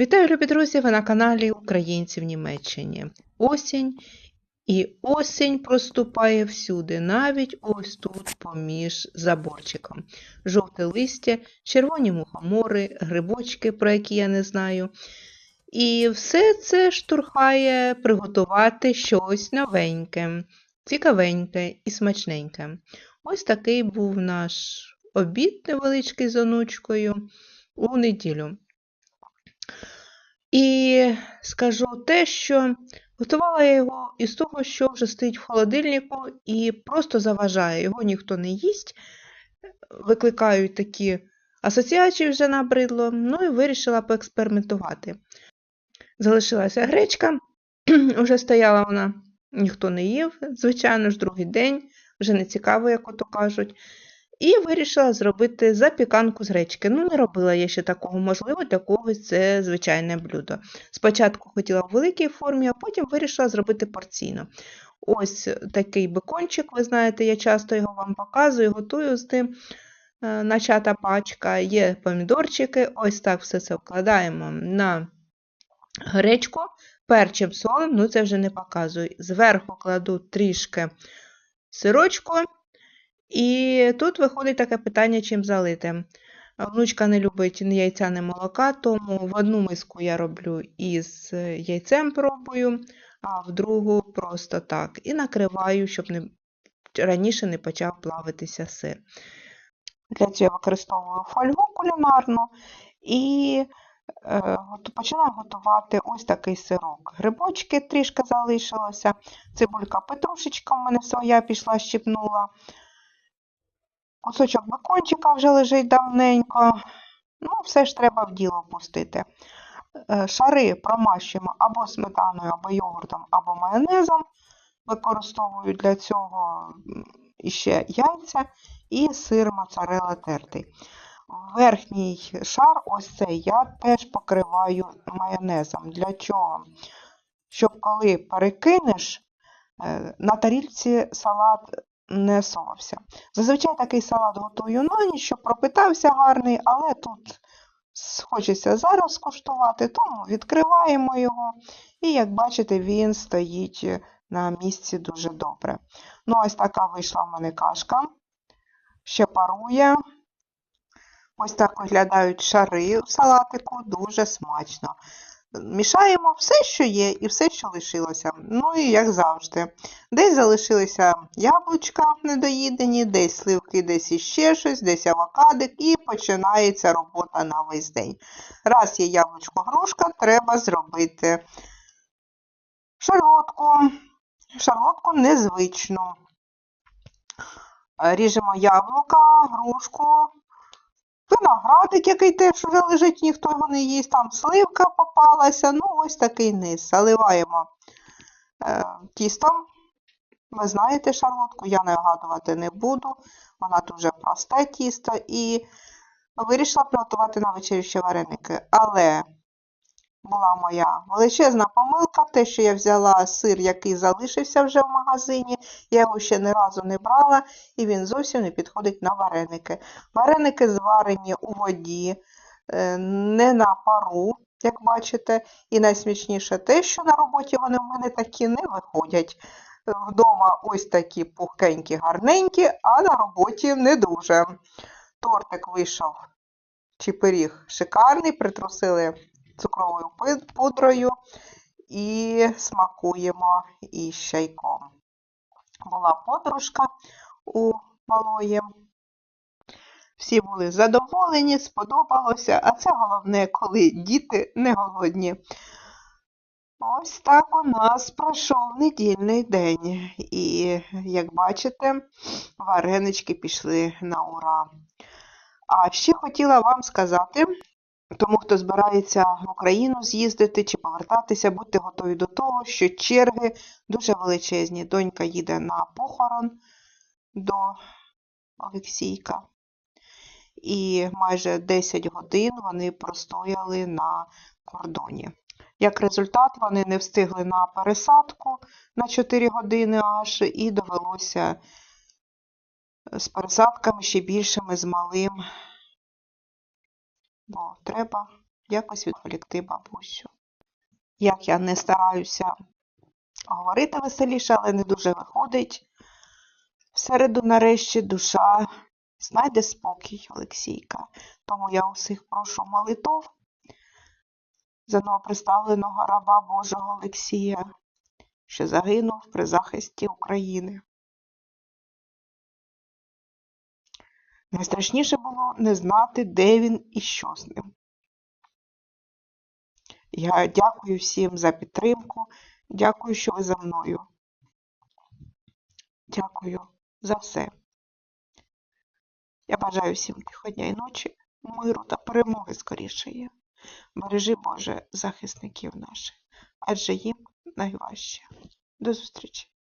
Вітаю, любі друзі! Ви на каналі Українці в Німеччині. Осінь. І осінь проступає всюди, навіть ось тут поміж заборчиком. Жовте листя, червоні мухомори, грибочки, про які я не знаю. І все це штурхає приготувати щось новеньке, цікавеньке і смачненьке. Ось такий був наш обід невеличкий з онучкою у неділю. І скажу те, що готувала я його із того, що вже стоїть в холодильнику і просто заважає. Його ніхто не їсть, викликають такі асоціації вже набридло, ну і вирішила поекспериментувати. Залишилася гречка, вже стояла вона, ніхто не їв, звичайно ж, другий день, вже не цікаво, як ото кажуть. І вирішила зробити запіканку з гречки. Ну, не робила я ще такого, можливо, для когось це звичайне блюдо. Спочатку хотіла в великій формі, а потім вирішила зробити порційно. Ось такий бекончик, ви знаєте, я часто його вам показую, готую з ним е, начата пачка, є помідорчики, ось так все це вкладаємо на гречку, перчим солим, ну це вже не показую. Зверху кладу трішки сирочку. І тут виходить таке питання, чим залити. Внучка не любить ні яйця, ні молока, тому в одну миску я роблю із яйцем пробую, а в другу просто так. І накриваю, щоб не, раніше не почав плавитися сир. Для цього я використовую фольгу кулінарну і е, починаю готувати ось такий сирок. Грибочки трішки залишилося, цибулька петрушечка в мене своя пішла, щипнула. Кусочок бекончика вже лежить давненько. Ну, все ж треба в діло пустити. Е, шари промащуємо або сметаною, або йогуртом, або майонезом. Використовую для цього ще яйця і сир моцарелла тертий. Верхній шар, ось цей, я теж покриваю майонезом. Для чого? Щоб коли перекинеш, е, на тарілці салат не совався. Зазвичай такий салат готую на ніч, щоб пропитався гарний, але тут хочеться зараз скуштувати, тому відкриваємо його. І, як бачите, він стоїть на місці дуже добре. Ну, ось така вийшла в мене кашка. Ще парує. Ось так виглядають шари в салатику, дуже смачно. Мішаємо все, що є, і все, що лишилося. Ну і як завжди. Десь залишилися яблучка недоїдені, десь сливки, десь іще щось, десь авокадик, і починається робота на весь день. Раз є яблучко-грушка, треба зробити шарлотку. Шарлотку незвичну. Ріжемо яблука, грушку, Виноградик, який теж вже лежить, ніхто його не їсть, там сливка попалася, ну ось такий низ. Заливаємо е, тістом. Ви знаєте шарлотку, я нагадувати не буду. Вона дуже просте тісто і вирішила приготувати на вечерю ще вареники. Але була моя величезна помилка, те, що я взяла сир, який залишився вже в магазині, я його ще ні разу не брала, і він зовсім не підходить на вареники. Вареники зварені у воді, е, не на пару, як бачите. І найсмішніше те, що на роботі вони в мене такі не виходять. Вдома ось такі пухкенькі, гарненькі, а на роботі не дуже. Тортик вийшов чи пиріг шикарний, притрусили цукровою пудрою і смакуємо із чайком. Була подружка у малої. Всі були задоволені, сподобалося, а це головне, коли діти не голодні. Ось так у нас пройшов недільний день. І, як бачите, варенички пішли на ура. А ще хотіла вам сказати, тому, хто збирається в Україну з'їздити чи повертатися, будьте готові до того, що черги дуже величезні. Донька їде на похорон до Олексійка. І майже 10 годин вони простояли на кордоні. Як результат, вони не встигли на пересадку на 4 години аж, і довелося з пересадками ще більшими з малим бо треба якось відволікти бабусю. Як я не стараюся говорити веселіше, але не дуже виходить. В середу нарешті душа знайде спокій, Олексійка. Тому я усіх прошу молитов за новоприставленого раба Божого Олексія, що загинув при захисті України. Найстрашніше було не знати, де він і що з ним. Я дякую всім за підтримку, дякую, що ви за мною. Дякую за все. Я бажаю всім тихого дня і ночі, миру та перемоги скорішої. Бережи, Боже, захисників наших, адже їм найважче. До зустрічі!